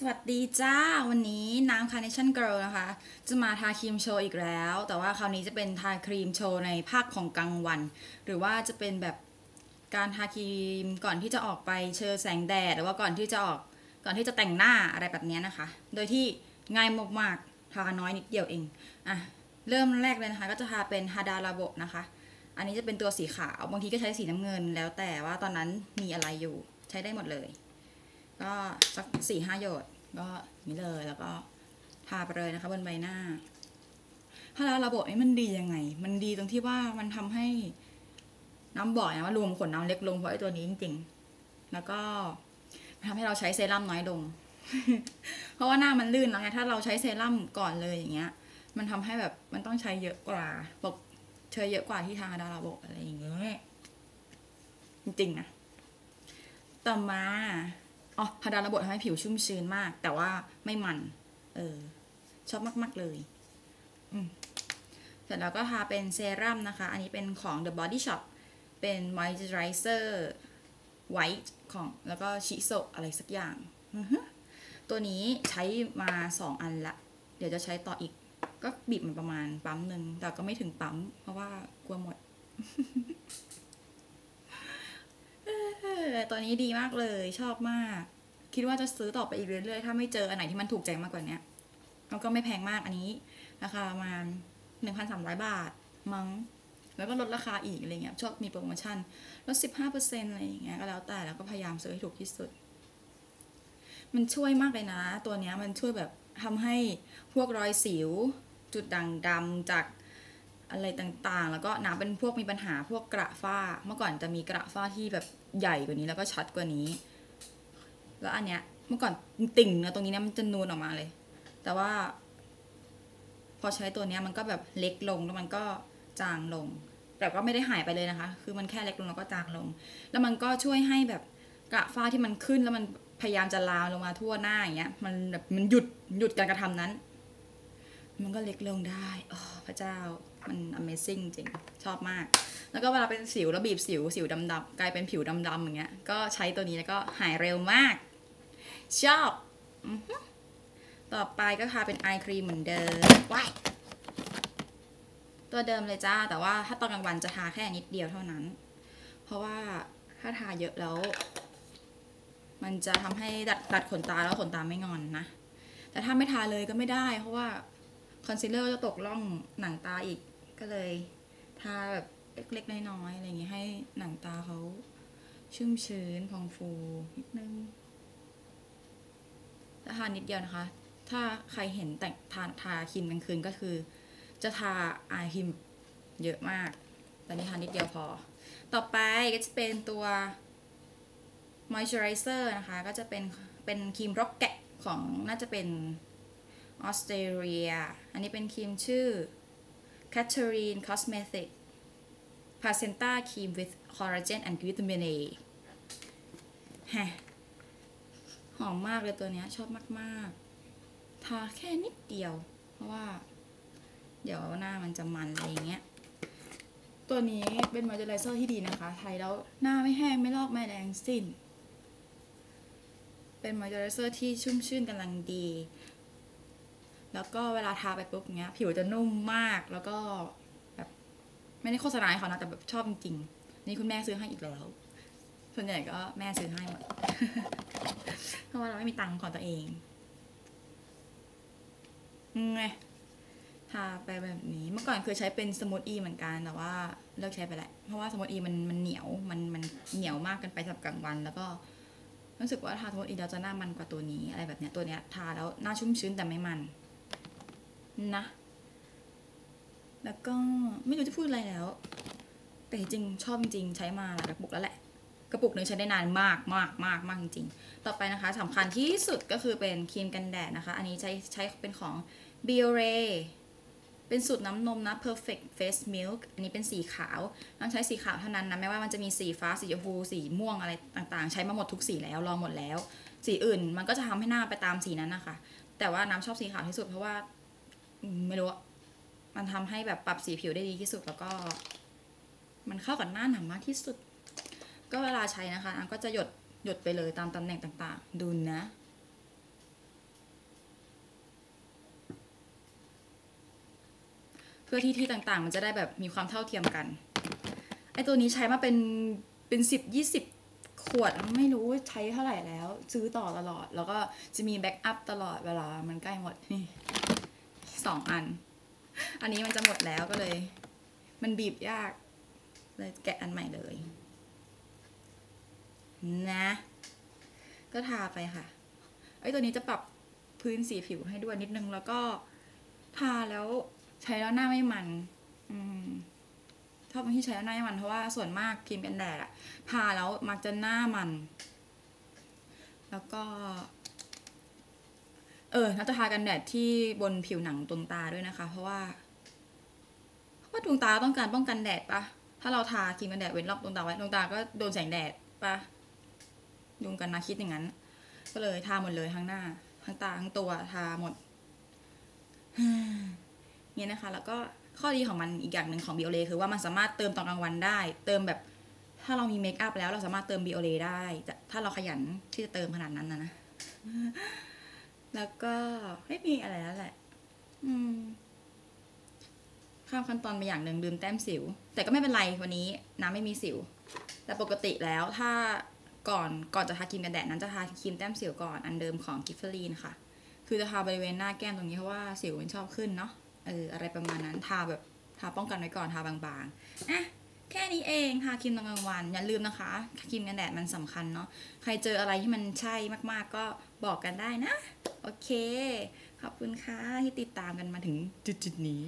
สวัสดีจ้า วันนี้น้ำ Carnation Girl นะคะ จะมาทาครีมโชว์อีกแล้ว แต่ว่าคราวนี้จะเป็นทาครีมโชว์ในภาคของกลางวัน หรือว่าจะเป็นแบบการทาครีมก่อนที่จะออกไปเชอแสงแดด หรือว่าก่อนที่จะออกก่อนที่จะแต่งหน้าอะไรแบบนี้นะคะ โดยที่ง่ายมากๆทาน้อยนิดเดียวเองอะเริ่มแรกเลยนะคะ ก็จะทาเป็นฮาดาลาโบนะคะ อันนี้จะเป็นตัวสีขาวบางทีก็ใช้สีน้ำเงินแล้วแต่ว่าตอนนั้นมีอะไรอยู่ใช้ได้หมดเลย ก็สักสี่ห้าหยดก็นี่เลยแล้วก็ทาไปเลยนะคะบนใบหน้า ถ้าแล้วระบบนี้มันดียังไง มันดีตรงที่ว่ามันทำให้น้ำบ่อยนะว่ารวมขนน้ำเล็กลงเพราะไอ้ตัวนี้จริง ๆ แล้วก็ทำให้เราใช้เซรั่มน้อยลง เพราะว่าหน้ามันลื่นแล้วไงถ้าเราใช้เซรั่มก่อนเลยอย่างเงี้ย มันทำให้แบบมันต้องใช้เยอะกว่าปกใช้เยอะกว่าที่ทางดาราบกอะไรอย่างเงี้ยจริงๆนะต่อมา อ๋อฮาดาระบบทำให้ผิวชุ่มชื้นมาก แต่ว่าไม่มัน เออ ชอบมาก ๆ เลยเสร็จแล้วก็ทาเป็นเซรั่มนะคะ อันนี้เป็นของ The Body Shop เป็น Moisturizer White ของแล้วก็ชิโซอะไรสักอย่าง ตัวนี้ใช้มา 2 อันละ เดี๋ยวจะใช้ต่ออีก ก็บีบมันประมาณปั๊มหนึ่ง แต่ก็ไม่ถึงปั๊ม เพราะว่ากลัวหมดตัวนี้ดีมากเลยชอบมาก คิดว่าจะซื้อต่อไปอีกเรื่อยๆ ถ้าไม่เจออันไหนที่มันถูกใจมากกว่านี้แล้วก็ไม่แพงมากอันนี้ราคาประมาณหนึ่งพันสามร้อยบาทมั้งแล้วก็ลดราคาอีกอะไรเงี้ยชอบมีโปรโมชั่นลดสิบห้าเปอร์เซ็นต์อะไรอย่างเงี้ยก็แล้วแต่แล้วก็พยายามซื้อให้ถูกที่สุด มันช่วยมากเลยนะ ตัวเนี้ยมันช่วยแบบทำให้พวกรอยสิว จุดด่างดำจากอะไรต่างๆ แล้วก็หน้ำเป็นพวกมีปัญหาพวกกระฝ้า เมื่อก่อนจะมีกระฝ้าที่แบบใหญ่กว่านี้แล้วก็ชัดกว่านี้ แล้วอันเนี้ยเมื่อก่อนติ่งนะตรงนี้เนี่ยมันจะนูนออกมาเลย แต่ว่า พอใช้ตัวเนี้ยมันก็แบบเล็กลงแล้วมันก็จางลง แต่ก็ไม่ได้หายไปเลยนะคะ คือมันแค่เล็กลงแล้วก็จางลง แล้วมันก็ช่วยให้แบบกระฝ้าที่มันขึ้นแล้วมันพยายามจะลามลงมาทั่วหน้าอย่างเงี้ย มันแบบมันหยุดหยุดการกระทำนั้น มันก็เล็กลงได้โอ้พระเจ้ามัน Amazing จริง ชอบมาก แล้วก็เวลาเป็นสิวแล้วบีบสิวสิวดำๆกลายเป็นผิวดำๆอย่างเงี้ย ก็ใช้ตัวนี้แล้วก็หายเร็วมาก ชอบอือฮึต่อไปก็ทาเป็นไอครีมเหมือนเดิมว้ายตัวเดิมเลยจ้า แต่ว่าถ้าตอนกลางวันจะทาแค่นิดเดียวเท่านั้น เพราะว่าถ้าทาเยอะแล้ว มันจะทำให้ดัดดัดขนตาแล้วขนตาไม่งอนนะ แต่ถ้าไม่ทาเลยก็ไม่ได้ เพราะว่าคอนซีลเลอร์จะตกล่องหนังตาอีก ก็เลยทาแบบเล็กๆน้อยๆอะไรอย่างเงี้ยให้หนังตาเขาชุ่มชื้นพองฟูนิดนึงถ้า ทานนิดเดียวนะคะ ถ้าใครเห็นแต่งทาทาครีมกลางคืนก็คือ จะทาอายครีมเยอะมาก แตอนนี้ทานิดเดียวพอ ต่อไปก็จะเป็นตัว moisturizer นะคะ ก็จะเป็นเป็นครีมร็อกแกะของน่าจะเป็นออสเตรเลีย อันนี้เป็นครีมชื่อ Catherine Cosmetic Placenta Cream with Collagen and Vitamin A ฮะ หอมมากเลยตัวเนี้ยชอบมากๆ ทาแค่นิดเดียว เพราะว่า เดี๋ยวหน้ามันจะมันอะไรอย่างเงี้ย ตัวนี้เป็นมอยเจอไรเซอร์ที่ดีนะคะใช้แล้วหน้าไม่แห้งไม่ลอกไม่แดงสิ้น เป็นมอยเจอไรเซอร์ที่ชุ่มชื่นกำลังดี แล้วก็เวลาทาไปปุ๊บเงี้ย ผิวจะนุ่มมากแล้วก็แบบไม่ได้โฆษณาให้เขานะแต่แบบชอบจริงๆนี่คุณแม่ซื้อให้อีกแล้ว ส่วนใหญ่ก็แม่ซื้อให้หมด เพราะว่าเราไม่มีตังค์ของตัวเองไงทาไปแบบนี้เมื่อก่อนเคยใช้เป็นสมูทอีเหมือนกันแต่ว่าเลิกใช้ไปแล้วเพราะว่าสมูทอีมันมันเหนียวมันมันเหนียวมากเกินไปสำหรับกลางวัน แล้วก็รู้สึกว่าทาสมูทอีแล้วจะหน้ามันกว่าตัวนี้อะไรแบบเนี้ยตัวเนี้ยทาแล้วหน้าชุ่มชื้นแต่ไม่มันนะ แล้วก็ไม่รู้จะพูดอะไรแล้ว แต่จริงชอบจริงใช้มาหลายกระปุกแล้วแหละ กระปุกหนึ่งใช้ได้นานมากมากมากมากจริงๆ ต่อไปนะคะสำคัญที่สุดก็คือเป็นครีมกันแดดนะคะ อันนี้ใช้ใช้เป็นของ b i o r e เป็นสูตรน้ำนมนะ perfect face milk อันนี้เป็นสีขาว ต้องใช้สีขาวเท่านั้นนะ ไม่ว่ามันจะมีสีฟ้า สีชมพู สีม่วงอะไรต่างๆ ใช้มาหมดทุกสีแล้ว ลองหมดแล้ว สีอื่นมันก็จะทำให้หน้าไปตามสีนั้นนะคะ แต่ว่าน้ำชอบสีขาวที่สุดเพราะว่า ไม่รู้มันทำให้แบบปรับสีผิวได้ดีที่สุดแล้วก็ มันเข้ากับหน้าหนังมากที่สุด ก็เวลาใช้นะคะอันก็จะหยดหยดไปเลยตามตำแหน่งต่างๆ ดูนะ เพื่อที่ที่ต่างๆ มันจะได้แบบมีความเท่าเทียมกันไอตัวนี้ใช้มาเป็นเป็นสิบยี่สิบขวดไม่รู้ใช้เท่าไหร่แล้ว ซื้อต่อตลอด แล้วก็จะมีแบ็กอัพตลอดเวลามันใกล้หมดนี่สองอัน อันนี้มันจะหมดแล้วก็เลย มันบีบยากเลยแกะอันใหม่เลย นะ ก็ทาไปค่ะไอ้ตัวนี้จะปรับพื้นสีผิวให้ด้วยนิดนึงแล้วก็ทาแล้วใช้แล้วหน้าไม่มันอืมชอบที่ใช้แล้วหน้าไม่มันเพราะว่าส่วนมากครีมกันแดดอะทาแล้วมักจะหน้ามัน แล้วก็ เออน่าจะทากันแดดที่บนผิวหนังดวงตาด้วยนะคะ เพราะว่าเพราะว่าดวงตาต้องการป้องกันแดดปะถ้าเราทาครีมกันแดดเว้นรอบดวงตาไว้ดวงตาก็โดนแสงแดดปะ ดวงกันนะคิดอย่างนั้น ก็เลยทาหมดเลยทั้งหน้าทั้งตาทั้งตัวทาหมดเนี่ยนะคะ แล้วก็ข้อดีของมันอีกอย่างหนึ่งของบิโอเลคือว่ามันสามารถเติมตอนกลางวันได้ เติมแบบถ้าเรามีเมคอัพแล้วเราสามารถเติมบิโอเลได้ถ้าเราขยันที่จะเติมขนาดนั้นนะนะแล้วก็ไม่มีอะไรแล้วแหละ อืมข้ามขั้นตอนไปอย่างหนึ่งลืมแต้มสิว แต่ก็ไม่เป็นไรวันนี้น้ำไม่มีสิว แต่ปกติแล้วถ้า ก่อนก่อนจะทาครีมกันแดดนั้นจะทาครีมแต้มสิวก่อนอันเดิมของกิฟเฟอรีนค่ะ คือจะทาบริเวณหน้าแก้มตรงนี้เพราะว่าสิวมันชอบขึ้นเนาะเอออะไรประมาณนั้นทาแบบทาป้องกันไว้ก่อนทาบางๆอะแค่นี้เองทาครีมตอนกลางวันอย่าลืมนะคะครีมกันแดดมันสำคัญเนาะใครเจออะไรที่มันใช่มากๆก็บอกกันได้นะ โอเค ขอบคุณค่ะที่ติดตามกันมาถึงจุดๆนี้